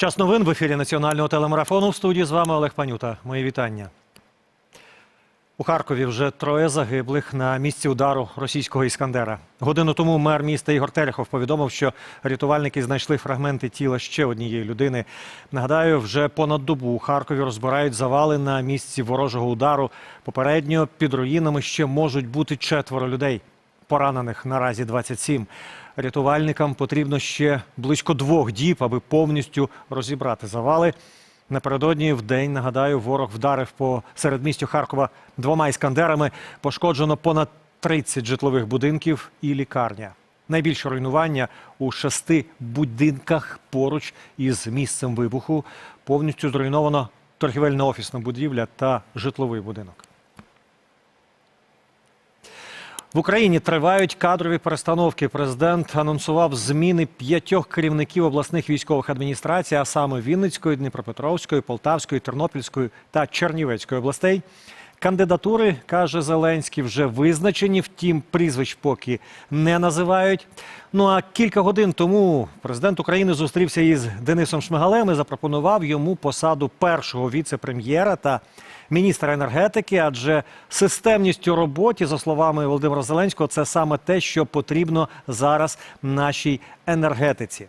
Час новин в ефірі національного телемарафону. В студії з вами Олег Панюта. Мої вітання. У Харкові вже троє загиблих на місці удару російського іскандера. Годину тому мер міста Ігор Терехов повідомив, що рятувальники знайшли фрагменти тіла ще однієї людини. Нагадаю, вже понад добу у Харкові розбирають завали на місці ворожого удару. Попередньо під руїнами ще можуть бути четверо людей. Поранених наразі 27. Рятувальникам потрібно ще близько двох діб, аби повністю розібрати завали. Напередодні в день, нагадаю, ворог вдарив по середмістю Харкова двома іскандерами. Пошкоджено понад 30 житлових будинків і лікарня. Найбільше руйнування у шести будинках поруч із місцем вибуху. Повністю зруйновано торгівельно-офісна будівля та житловий будинок. В Україні тривають кадрові перестановки. Президент анонсував зміни п'ятьох керівників обласних військових адміністрацій, а саме Вінницької, Дніпропетровської, Полтавської, Тернопільської та Чернівецької областей. Кандидатури, каже Зеленський, вже визначені, втім, прізвищ поки не називають. Ну а кілька годин тому президент України зустрівся із Денисом Шмигалем і запропонував йому посаду першого віце-прем'єра та міністра енергетики, адже системність у роботі, за словами Володимира Зеленського, це саме те, що потрібно зараз нашій енергетиці.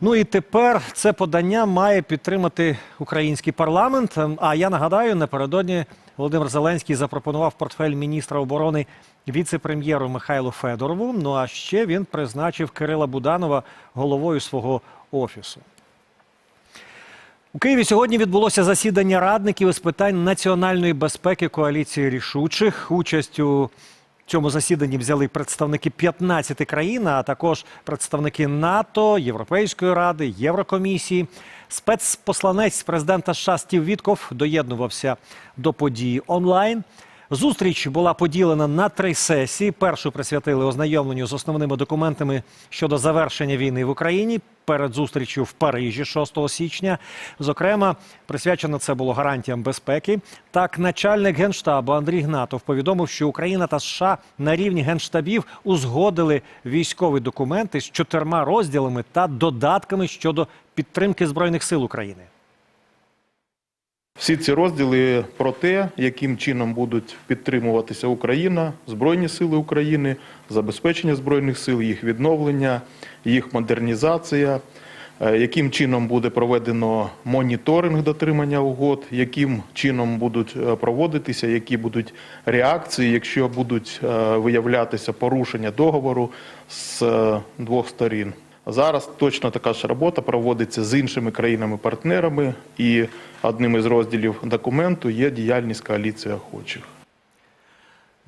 Ну і тепер це подання має підтримати український парламент. А я нагадаю, напередодні Володимир Зеленський запропонував портфель міністра оборони віце-прем'єру Михайлу Федорову. Ну а ще він призначив Кирила Буданова головою свого офісу. У Києві сьогодні відбулося засідання радників із питань національної безпеки коаліції рішучих. Участь у цьому засіданні взяли представники 15 країн, а також представники НАТО, Європейської ради, Єврокомісії. Спецпосланець президента США Стів Вітков доєднувався до події онлайн. Зустріч була поділена на три сесії. Першу присвятили ознайомленню з основними документами щодо завершення війни в Україні перед зустрічю в Парижі 6 січня. Зокрема, присвячено це було гарантіям безпеки. Так, начальник генштабу Андрій Гнатов повідомив, що Україна та США на рівні генштабів узгодили військові документи з чотирма розділами та додатками щодо підтримки збройних сил України. Всі ці розділи про те, яким чином будуть підтримуватися Україна, Збройні Сили України, забезпечення Збройних сил, їх відновлення, їх модернізація, е, яким чином буде проведено моніторинг дотримання угод, яким чином будуть е, проводитися, які будуть реакції, якщо будуть е, виявлятися порушення договору з двох сторін. Зараз точно така ж робота проводиться з іншими країнами-партнерами, і одним із розділів документу є діяльність коаліції охочих.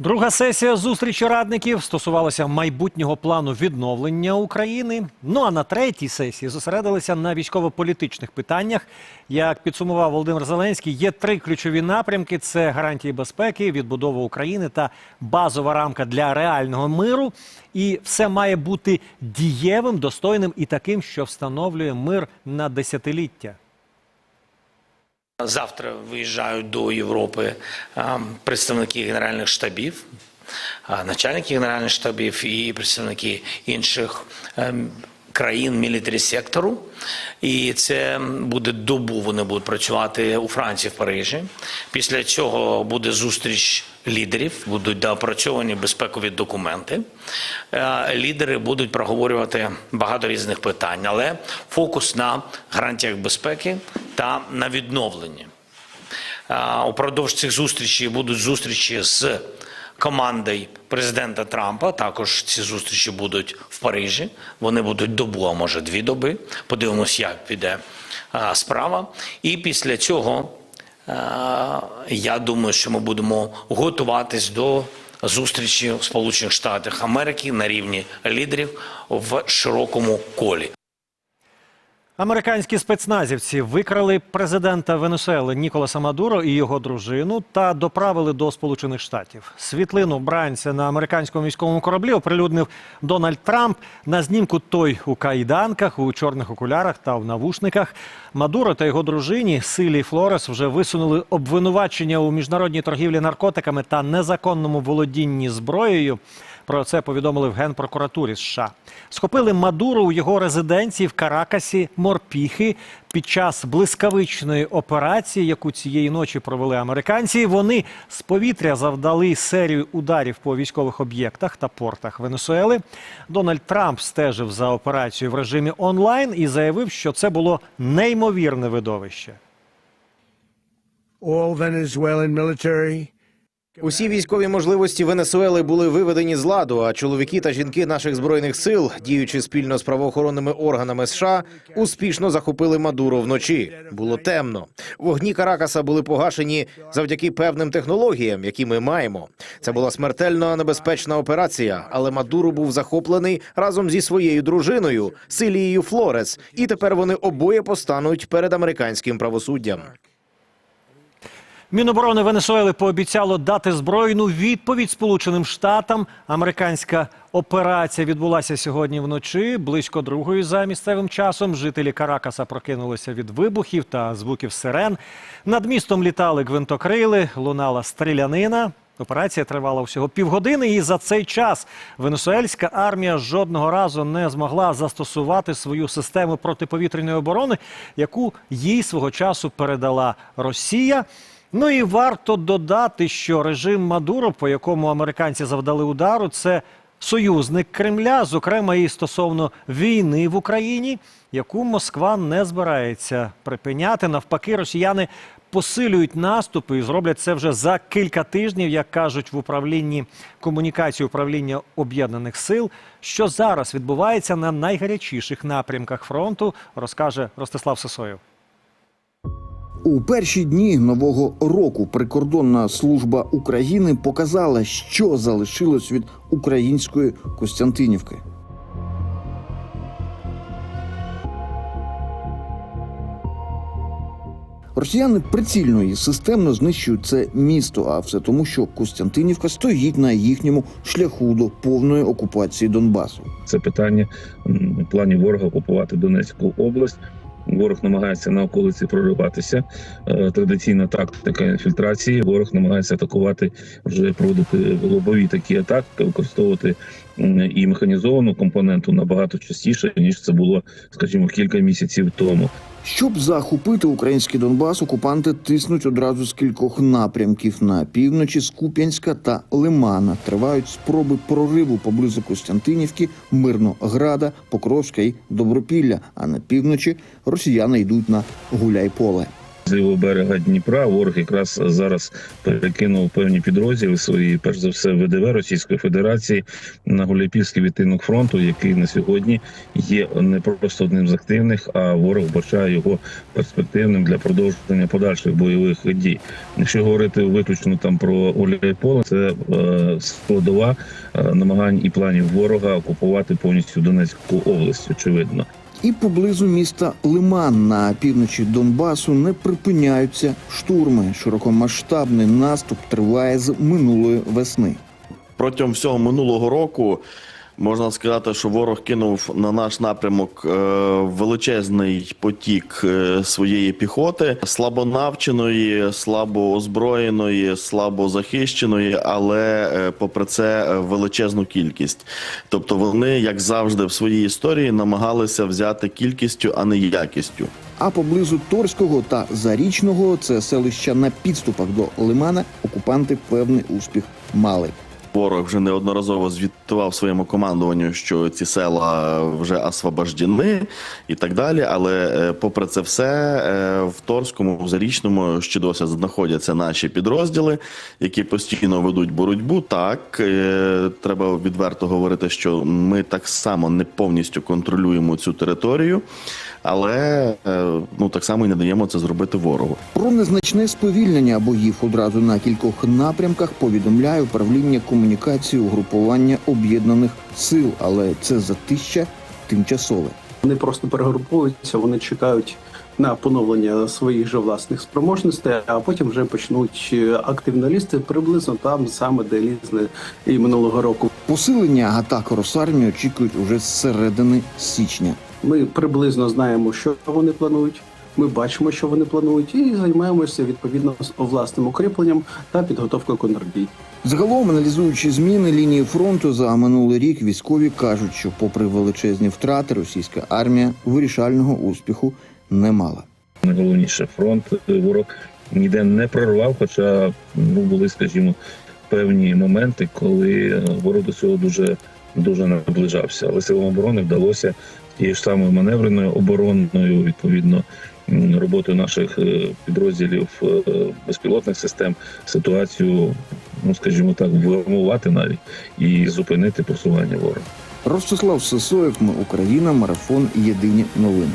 Друга сесія зустрічі радників стосувалася майбутнього плану відновлення України. Ну а на третій сесії зосередилися на військово-політичних питаннях. Як підсумував Володимир Зеленський, є три ключові напрямки: це гарантії безпеки, відбудова України та базова рамка для реального миру. І все має бути дієвим, достойним і таким, що встановлює мир на десятиліття. Завтра виїжджають до Європи представники генеральних штабів, начальники генеральних штабів і представники інших ем, країн мілітарі сектору. І це буде добу. Вони будуть працювати у Франції в Парижі. Після цього буде зустріч лідерів, будуть доопрацьовані безпекові документи. Е, Лідери будуть проговорювати багато різних питань, але фокус на гарантіях безпеки та на відновленні. Е, Упродовж цих зустрічей будуть зустрічі з командою президента Трампа. Також ці зустрічі будуть в Парижі. Вони будуть добу, а може дві доби. Подивимось, як піде справа. І після цього я думаю, що ми будемо готуватись до зустрічі в Сполучених Штатах Америки на рівні лідерів в широкому колі. Американські спецназівці викрали президента Венесуели Ніколаса Мадуро і його дружину та доправили до Сполучених Штатів. Світлину бранця на американському військовому кораблі оприлюднив Дональд Трамп. На знімку той у кайданках, у чорних окулярах та в навушниках. Мадуро та його дружині Силі Флорес вже висунули обвинувачення у міжнародній торгівлі наркотиками та незаконному володінні зброєю. Про це повідомили в Генпрокуратурі США. Схопили Мадуру у його резиденції в Каракасі морпіхи під час блискавичної операції, яку цієї ночі провели американці. Вони з повітря завдали серію ударів по військових об'єктах та портах Венесуели. Дональд Трамп стежив за операцією в режимі онлайн і заявив, що це було неймовірне видовище. all Venezuelan military Усі військові можливості Венесуели були виведені з ладу. А чоловіки та жінки наших збройних сил, діючи спільно з правоохоронними органами США, успішно захопили Мадуро вночі. Було темно. Вогні Каракаса були погашені завдяки певним технологіям, які ми маємо. Це була смертельно небезпечна операція, але Мадуро був захоплений разом зі своєю дружиною Силією Флорес, і тепер вони обоє постануть перед американським правосуддям. Міноборони Венесуели пообіцяло дати збройну відповідь Сполученим Штатам. Американська операція відбулася сьогодні вночі. Близько другої за місцевим часом. Жителі Каракаса прокинулися від вибухів та звуків сирен. Над містом літали гвинтокрили, лунала стрілянина. Операція тривала всього півгодини, і за цей час венесуельська армія жодного разу не змогла застосувати свою систему протиповітряної оборони, яку їй свого часу передала Росія. Ну і варто додати, що режим Мадуро, по якому американці завдали удару, це союзник Кремля, зокрема і стосовно війни в Україні, яку Москва не збирається припиняти. Навпаки, росіяни посилюють наступи і зроблять це вже за кілька тижнів, як кажуть в управлінні комунікації управління об'єднаних сил. Що зараз відбувається на найгарячіших напрямках фронту, розкаже Ростислав Сисоєв. У перші дні нового року прикордонна служба України показала, що залишилось від української Костянтинівки. Росіяни прицільно і системно знищують це місто, а все тому, що Костянтинівка стоїть на їхньому шляху до повної окупації Донбасу. це питання в плані ворога окупувати Донецьку область. Ворог намагається на околиці прориватися. Е, Традиційна тактика інфільтрації. Ворог намагається атакувати, вже проводити лобові такі атаки, використовувати і механізовану компоненту набагато частіше ніж це було, скажімо, кілька місяців тому. Щоб захопити український Донбас, окупанти тиснуть одразу з кількох напрямків на півночі з Куп'янська та Лимана. Тривають спроби прориву поблизу Костянтинівки, Мирнограда, Покровська і Добропілля. А на півночі росіяни йдуть на Гуляйполе. З лівого берега Дніпра ворог якраз зараз перекинув певні підрозділи свої, перш за все, ВДВ Російської Федерації на Гуляйпільський відтинок фронту, який на сьогодні є не просто одним з активних, а ворог вбачає його перспективним для продовження подальших бойових дій. Якщо говорити виключно там про Гуляйполе, це е, складова е, намагань і планів ворога окупувати повністю Донецьку область, очевидно. І поблизу міста Лиман на півночі Донбасу не припиняються штурми. Широкомасштабний наступ триває з минулої весни. Протягом всього минулого року можна сказати, що ворог кинув на наш напрямок е, величезний потік е, своєї піхоти, слабонавченої, слабо озброєної, слабо захищеної, але е, попри це величезну кількість. Тобто вони, як завжди, в своїй історії намагалися взяти кількістю, а не якістю. А поблизу Торського та Зарічного це селища на підступах до Лимана. Окупанти певний успіх мали. Ворог вже неодноразово звітував своєму командуванню, що ці села вже освобождені і так далі. Але е, попри це все, е, в Торському, в Зарічному ще досі знаходяться наші підрозділи, які постійно ведуть боротьбу. Так е, треба відверто говорити, що ми так само не повністю контролюємо цю територію, але е, ну так само і не даємо це зробити ворогу. Про незначне сповільнення боїв одразу на кількох напрямках повідомляє управління комунікації угрупування об'єднаних сил, але це затища тимчасове. Вони просто перегруповуються, вони чекають на поновлення своїх же власних спроможностей, а потім вже почнуть е, активно лізти приблизно там саме, де лізли і минулого року. Посилення атак Росармії очікують уже з середини січня. Ми приблизно знаємо, що вони планують. Ми бачимо, що вони планують, і займаємося відповідно з власним укріпленням та підготовкою контрдій. Загалом, аналізуючи зміни лінії фронту за минулий рік, військові кажуть, що, попри величезні втрати, російська армія вирішального успіху не мала. Найголовніше фронт е, ворог ніде не прорвав, хоча ну були, скажімо, певні моменти, коли ворог до цього дуже дуже наближався. Але силам оборони вдалося ж самою маневреною оборонною, відповідно, роботою наших е, підрозділів е, безпілотних систем ситуацію, ну скажімо так, вгамувати навіть і зупинити просування ворога. Ростислав Сосоєв, ми Україна, марафон. Єдині новини.